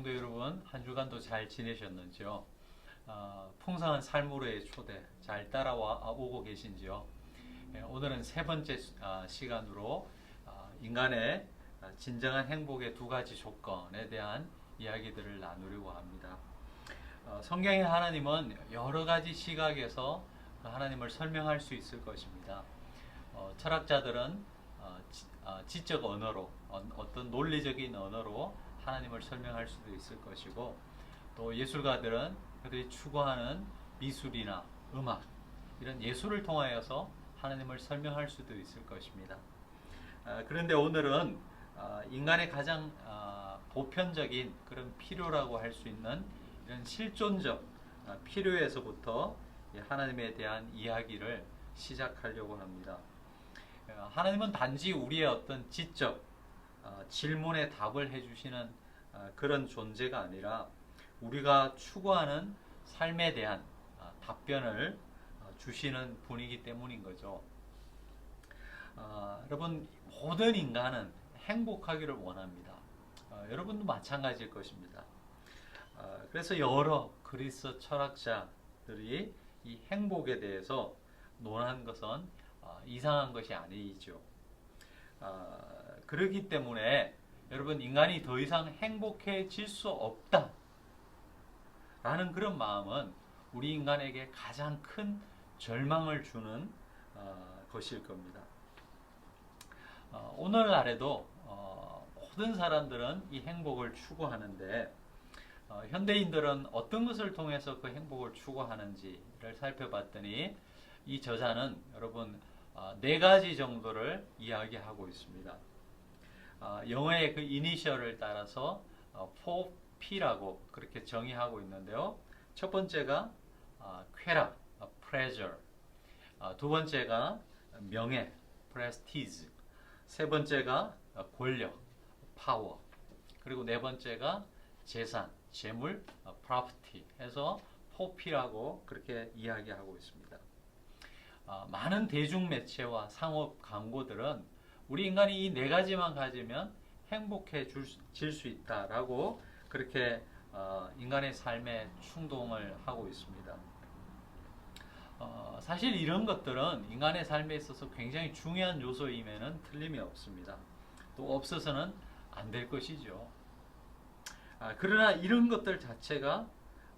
성도 여러분 한 주간도 잘 지내셨는지요? 어, 풍성한 삶으로의 초대 잘 따라와 오고 계신지요? 예, 오늘은 세 번째 수- 아, 시간으로 아, 인간의 아, 진정한 행복의 두 가지 조건에 대한 이야기들을 나누려고 합니다. 어, 성경의 하나님은 여러 가지 시각에서 그 하나님을 설명할 수 있을 것입니다. 어, 철학자들은 어, 지, 어, 지적 언어로 어, 어떤 논리적인 언어로 하나님을 설명할 수도 있을 것이고 또 예술가들은 그들이 추구하는 미술이나 음악 이런 예술을 통하여서 하나님을 설명할 수도 있을 것입니다. 아, 그런데 오늘은 아, 인간의 가장 아, 보편적인 그런 필요라고 할 수 있는 이런 실존적 아, 필요에서부터 이 하나님에 대한 이야기를 시작하려고 합니다. 어, 하나님은 단지 우리의 어떤 지적 어, 질문에 답을 해주시는 어, 그런 존재가 아니라 우리가 추구하는 삶에 대한 어, 답변을 어, 주시는 분이기 때문인 거죠. 어, 여러분 모든 인간은 행복하기를 원합니다. 어, 여러분도 마찬가지일 것입니다. 어, 그래서 여러 그리스 철학자들이 이 행복에 대해서 논한 것은 어, 이상한 것이 아니죠. 어, 그렇기 때문에 여러분 인간이 더 이상 행복해질 수 없다. 라는 그런 마음은 우리 인간에게 가장 큰 절망을 주는 어, 것일 겁니다. 어, 오늘날에도 어, 모든 사람들은 이 행복을 추구하는데 어, 현대인들은 어떤 것을 통해서 그 행복을 추구하는지를 살펴봤더니 이 저자는 여러분 어, 네 가지 정도를 이야기하고 있습니다. 어, 영어의 그 이니셜을 따라서 어, 4P라고 그렇게 정의하고 있는데요. 첫 번째가 어, 쾌락, 어, pleasure. 어, 두 번째가 명예, prestige. 세 번째가 어, 권력, power. 그리고 네 번째가 재산, 재물, 어, property 해서 4P라고 그렇게 이야기하고 있습니다. 어, 많은 대중 매체와 상업 광고들은 우리 인간이 이 네 가지만 가지면 행복해질 수 있다라고 그렇게 어, 인간의 삶에 충동을 하고 있습니다. 어, 사실 이런 것들은 인간의 삶에 있어서 굉장히 중요한 요소임에는 틀림이 없습니다. 또 없어서는 안 될 것이죠. 아, 그러나 이런 것들 자체가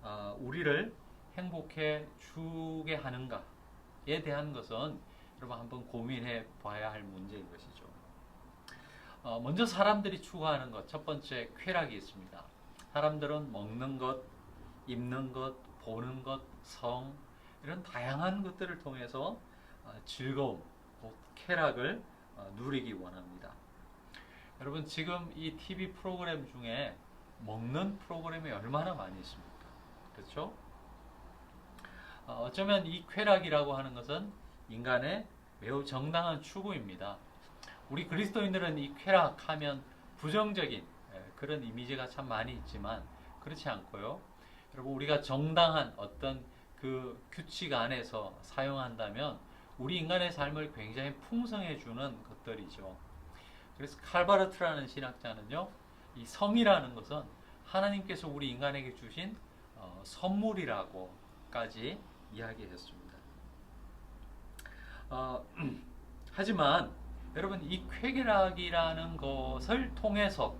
아, 우리를 행복해 주게 하는가에 대한 것은 여러분 한번 고민해 봐야 할 문제인 것이죠. 어, 먼저 사람들이 추구하는 것, 첫 번째 쾌락이 있습니다. 사람들은 먹는 것, 입는 것, 보는 것, 성, 이런 다양한 것들을 통해서 어, 즐거움, 곧 쾌락을 어, 누리기 원합니다. 여러분 지금 이 TV 프로그램 중에 먹는 프로그램이 얼마나 많이 있습니까? 그렇죠? 어, 어쩌면 이 쾌락이라고 하는 것은 인간의 매우 정당한 추구입니다. 우리 그리스도인들은 이 쾌락하면 부정적인 예, 그런 이미지가 참 많이 있지만 그렇지 않고요. 여러분 우리가 정당한 어떤 그 규칙 안에서 사용한다면 우리 인간의 삶을 굉장히 풍성해 주는 것들이죠. 그래서 칼바르트라는 신학자는요, 이 성이라는 것은 하나님께서 우리 인간에게 주신 어, 선물이라고까지 이야기했습니다. 어, 하지만 여러분 이 쾌락이라는 것을 통해서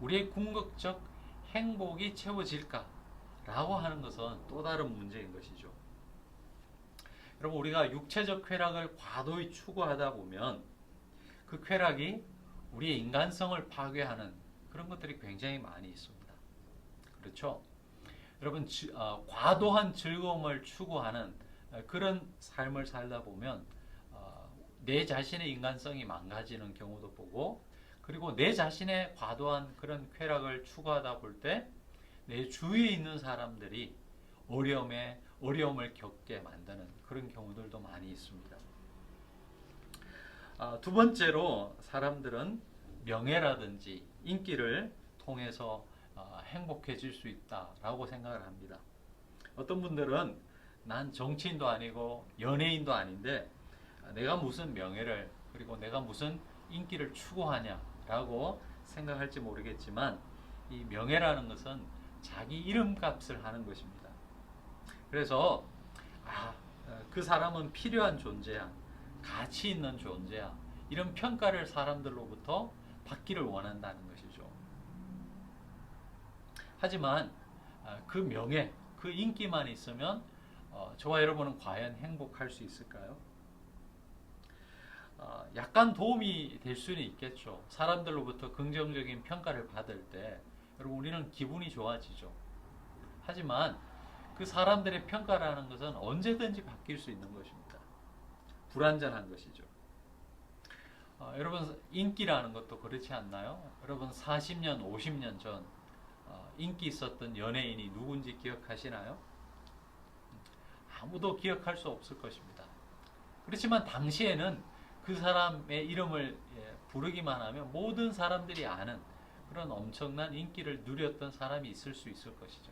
우리의 궁극적 행복이 채워질까라고 하는 것은 또 다른 문제인 것이죠. 여러분 우리가 육체적 쾌락을 과도히 추구하다 보면 그 쾌락이 우리의 인간성을 파괴하는 그런 것들이 굉장히 많이 있습니다. 그렇죠? 여러분 지- 어, 과도한 즐거움을 추구하는 어, 그런 삶을 살다 보면 어, 내 자신의 인간성이 망가지는 경우도 보고 그리고 내 자신의 과도한 그런 쾌락을 추구하다 볼 때 내 주위에 있는 사람들이 어려움에 어려움을 겪게 만드는 그런 경우들도 많이 있습니다. 아, 두 번째로 사람들은 명예라든지 인기를 통해서 어, 행복해질 수 있다라고 생각을 합니다. 어떤 분들은 난 정치인도 아니고 연예인도 아닌데 아, 내가 무슨 명예를 그리고 내가 무슨 인기를 추구하냐라고 생각할지 모르겠지만 이 명예라는 것은 자기 이름값을 하는 것입니다. 그래서 아, 어, 그 사람은 필요한 존재야, 가치 있는 존재야. 이런 평가를 사람들로부터 받기를 원한다는 것이죠. 하지만 아, 그 명예, 그 인기만 있으면 어, 저와 여러분은 과연 행복할 수 있을까요? 어, 약간 도움이 될 수는 있겠죠. 사람들로부터 긍정적인 평가를 받을 때 여러분 우리는 기분이 좋아지죠. 하지만 그 사람들의 평가라는 것은 언제든지 바뀔 수 있는 것입니다. 불완전한 것이죠. 어, 여러분 인기라는 것도 그렇지 않나요? 여러분 40년, 50년 전 어, 인기 있었던 연예인이 누군지 기억하시나요? 아무도 기억할 수 없을 것입니다. 그렇지만 당시에는 그 사람의 이름을 예, 부르기만 하면 모든 사람들이 아는 그런 엄청난 인기를 누렸던 사람이 있을 수 있을 것이죠.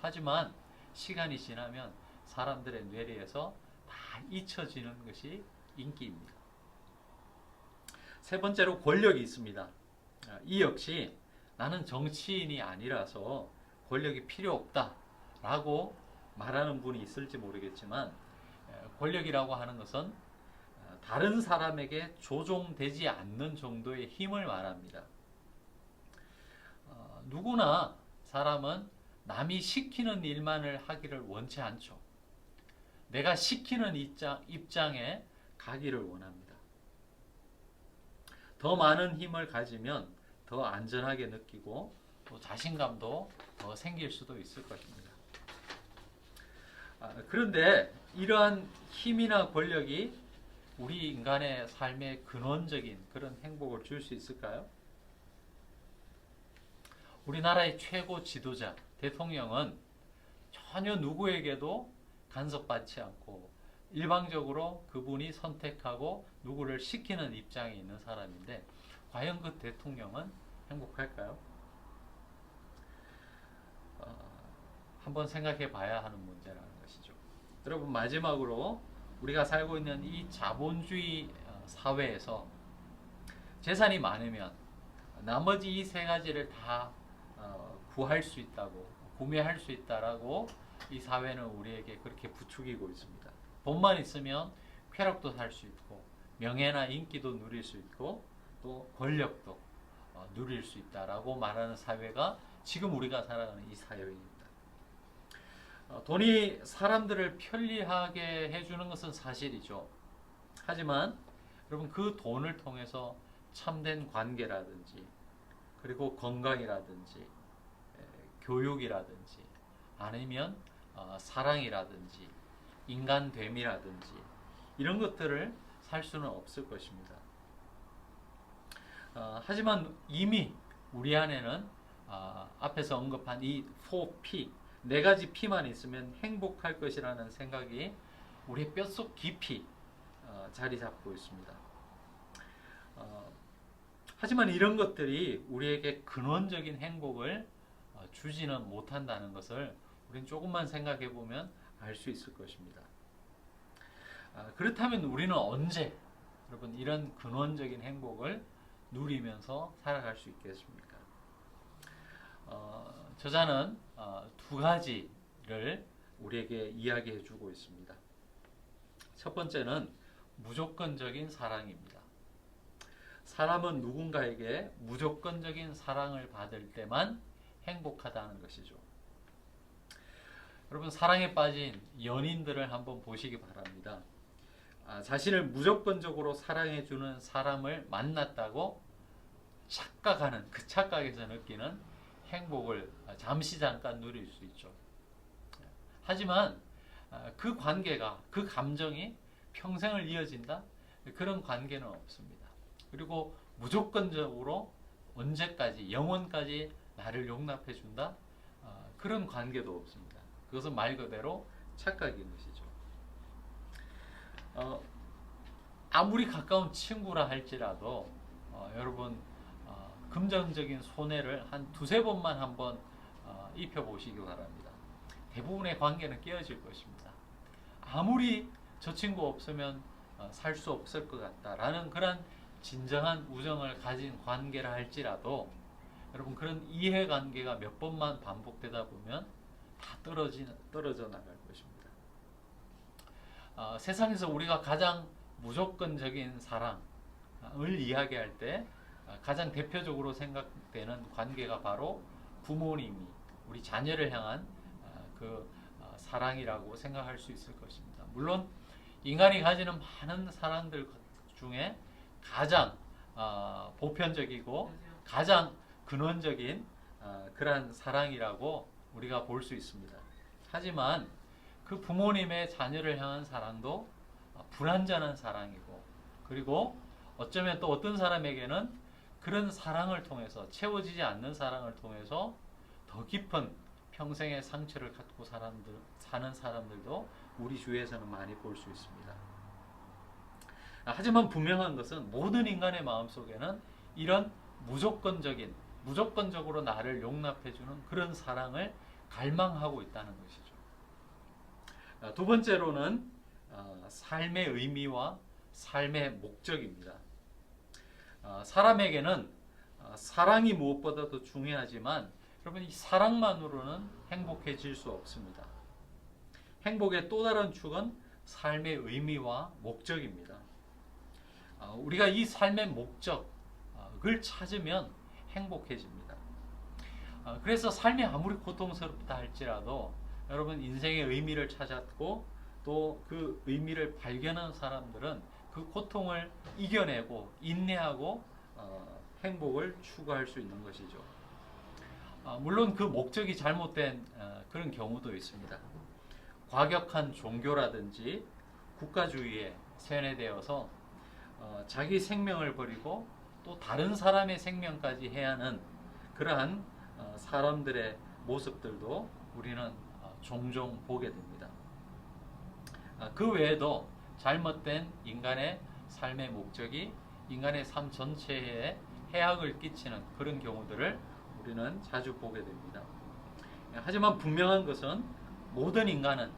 하지만 시간이 지나면 사람들의 뇌리에서 다 잊혀지는 것이 인기입니다. 세 번째로 권력이 있습니다. 아, 이 역시 나는 정치인이 아니라서 권력이 필요 없다 라고 말하는 분이 있을지 모르겠지만 에, 권력이라고 하는 것은 어, 다른 사람에게 조종되지 않는 정도의 힘을 말합니다. 어, 누구나 사람은 남이 시키는 일만을 하기를 원치 않죠. 내가 시키는 입장, 입장에 가기를 원합니다. 더 많은 힘을 가지면 더 안전하게 느끼고 또 자신감도 더 생길 수도 있을 것입니다. 아, 그런데 이러한 힘이나 권력이 우리 인간의 삶의 근원적인 그런 행복을 줄 수 있을까요? 우리나라의 최고 지도자 대통령은 전혀 누구에게도 간섭받지 않고 일방적으로 그분이 선택하고 누구를 시키는 입장에 있는 사람인데 과연 그 대통령은 행복할까요? 어, 한번 생각해 봐야 하는 문제라는 것이죠. 여러분 마지막으로 우리가 살고 있는 이 자본주의 어, 사회에서 재산이 많으면 나머지 이 세 가지를 다 어, 구할 수 있다고 구매할 수 있다라고 이 사회는 우리에게 그렇게 부추기고 있습니다. 돈만 있으면 쾌락도 살 수 있고 명예나 인기도 누릴 수 있고 또 권력도 어, 누릴 수 있다라고 말하는 사회가 지금 우리가 살아가는 이 사회입니다. 어, 돈이 사람들을 편리하게 해주는 것은 사실이죠. 하지만 여러분 그 돈을 통해서 참된 관계라든지 그리고 건강이라든지 에, 교육이라든지 아니면 어, 사랑이라든지 인간됨이라든지 이런 것들을 살 수는 없을 것입니다. 어, 하지만 이미 우리 안에는 어, 앞에서 언급한 이 4P 네 가지 P만 있으면 행복할 것이라는 생각이 우리 뼛속 깊이 어, 자리 잡고 있습니다. 어, 하지만 이런 것들이 우리에게 근원적인 행복을 어, 주지는 못한다는 것을 우리는 조금만 생각해 보면 알 수 있을 것입니다. 아, 그렇다면 우리는 언제 여러분 이런 근원적인 행복을 누리면서 살아갈 수 있겠습니까? 어, 저자는 어, 두 가지를 우리에게 이야기해 주고 있습니다. 첫 번째는 무조건적인 사랑입니다. 사람은 누군가에게 무조건적인 사랑을 받을 때만 행복하다는 것이죠. 여러분 사랑에 빠진 연인들을 한번 보시기 바랍니다. 아, 자신을 무조건적으로 사랑해주는 사람을 만났다고 착각하는 그 착각에서 느끼는 행복을 잠시 잠깐 누릴 수 있죠. 하지만 아, 그 관계가 그 감정이 평생을 이어진다 그런 관계는 없습니다. 그리고 무조건적으로 언제까지 영원까지 나를 용납해 준다 아, 그런 관계도 없습니다. 그것은 말 그대로 착각인 것이죠. 어, 아무리 가까운 친구라 할지라도 어, 여러분 어, 금전적인 손해를 한 두세 번만 한번 어, 입혀보시기 바랍니다. 대부분의 관계는 깨어질 것입니다. 아무리 저 친구 없으면 어, 살수 없을 것 같다라는 그런 진정한 우정을 가진 관계라 할지라도 여러분 그런 이해관계가 몇 번만 반복되다 보면 다 떨어지 떨어져 나갈 것입니다. 어, 세상에서 우리가 가장 무조건적인 사랑을 이야기할 때 어, 가장 대표적으로 생각되는 관계가 바로 부모님이 우리 자녀를 향한 어, 그 어, 사랑이라고 생각할 수 있을 것입니다. 물론 인간이 가지는 많은 사랑들 중에 가장 어, 보편적이고 가장 근원적인 어, 그러한 사랑이라고 우리가 볼 수 있습니다. 하지만 그 부모님의 자녀를 향한 사랑도 어, 불완전한 사랑이고 그리고 어쩌면 또 어떤 사람에게는 그런 사랑을 통해서 채워지지 않는 사랑을 통해서 더 깊은 평생의 상처를 갖고 사람들, 사는 사람들도 우리 주위에서는 많이 볼 수 있습니다. 아, 하지만 분명한 것은 모든 인간의 마음 속에는 이런 무조건적인 무조건적으로 나를 용납해주는 그런 사랑을 갈망하고 있다는 것이죠. 아, 두 번째로는 어, 삶의 의미와 삶의 목적입니다. 어, 사람에게는 어, 사랑이 무엇보다도 중요하지만 여러분 이 사랑만으로는 행복해질 수 없습니다. 행복의 또 다른 축은 삶의 의미와 목적입니다. 어, 우리가 이 삶의 목적을 찾으면 행복해집니다. 어, 그래서 삶이 아무리 고통스럽다 할지라도 여러분 인생의 의미를 찾았고 또 그 의미를 발견한 사람들은 그 고통을 이겨내고 인내하고 어, 행복을 추구할 수 있는 것이죠. 어, 물론 그 목적이 잘못된 어, 그런 경우도 있습니다. 과격한 종교라든지 국가주의에 세뇌되어서 어, 자기 생명을 버리고 또 다른 사람의 생명까지 해야 하는 그러한 어, 사람들의 모습들도 우리는 어, 종종 보게 됩니다. 아, 그 외에도 잘못된 인간의 삶의 목적이 인간의 삶 전체에 해악을 끼치는 그런 경우들을 우리는 자주 보게 됩니다. 하지만 분명한 것은 모든 인간은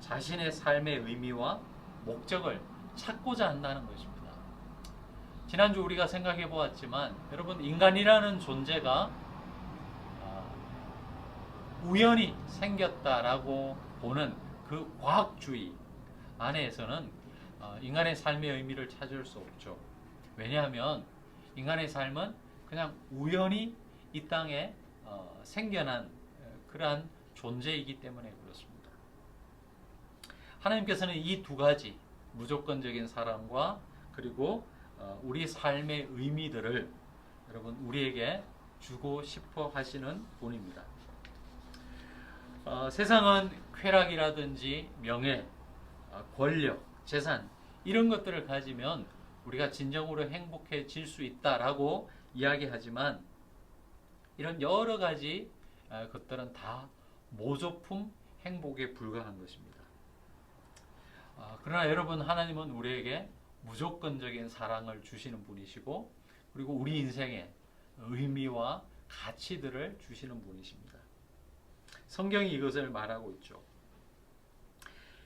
자신의 삶의 의미와 목적을 찾고자 한다는 것입니다. 지난주 우리가 생각해 보았지만 여러분 인간이라는 존재가 아, 우연히 생겼다라고 보는 그 과학주의 안에서는 어, 인간의 삶의 의미를 찾을 수 없죠. 왜냐하면 인간의 삶은 그냥 우연히 이 땅에 어, 생겨난 어, 그러한 존재이기 때문에 그렇습니다. 하나님께서는 이 두 가지 무조건적인 사랑과 그리고 어, 우리 삶의 의미들을 여러분 우리에게 주고 싶어 하시는 분입니다. 어, 세상은 쾌락이라든지 명예, 어, 권력, 재산 이런 것들을 가지면 우리가 진정으로 행복해질 수 있다라고 이야기하지만 이런 여러 가지 어, 것들은 다 모조품 행복에 불과한 것입니다. 어, 그러나 여러분 하나님은 우리에게 무조건적인 사랑을 주시는 분이시고 그리고 우리 인생에 의미와 가치들을 주시는 분이십니다. 성경이 이것을 말하고 있죠.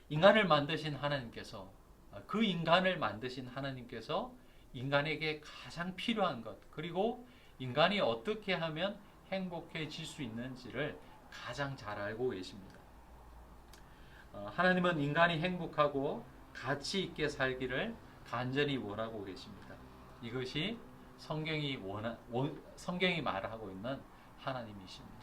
인간을 만드신 하나님께서 어, 그 인간을 만드신 하나님께서 인간에게 가장 필요한 것 그리고 인간이 어떻게 하면 행복해질 수 있는지를 가장 잘 알고 계십니다. 어, 하나님은 인간이 행복하고 가치 있게 살기를 간절히 원하고 계십니다. 이것이 성경이 원하, 원, 성경이 말하고 있는 하나님이십니다.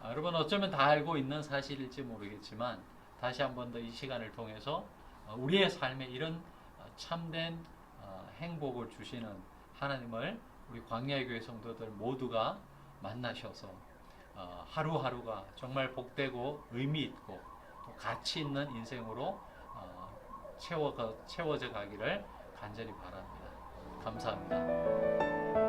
아, 여러분 어쩌면 다 알고 있는 사실일지 모르겠지만 다시 한 번 더 이 시간을 통해서 어, 우리의 삶에 이런 어, 참된 어, 행복을 주시는 하나님을 우리 광야의 교회 성도들 모두가 만나셔서 어, 하루하루가 정말 복되고 의미 있고 또 가치 있는 인생으로 어, 채워 채워져 가기를 간절히 바랍니다. 감사합니다.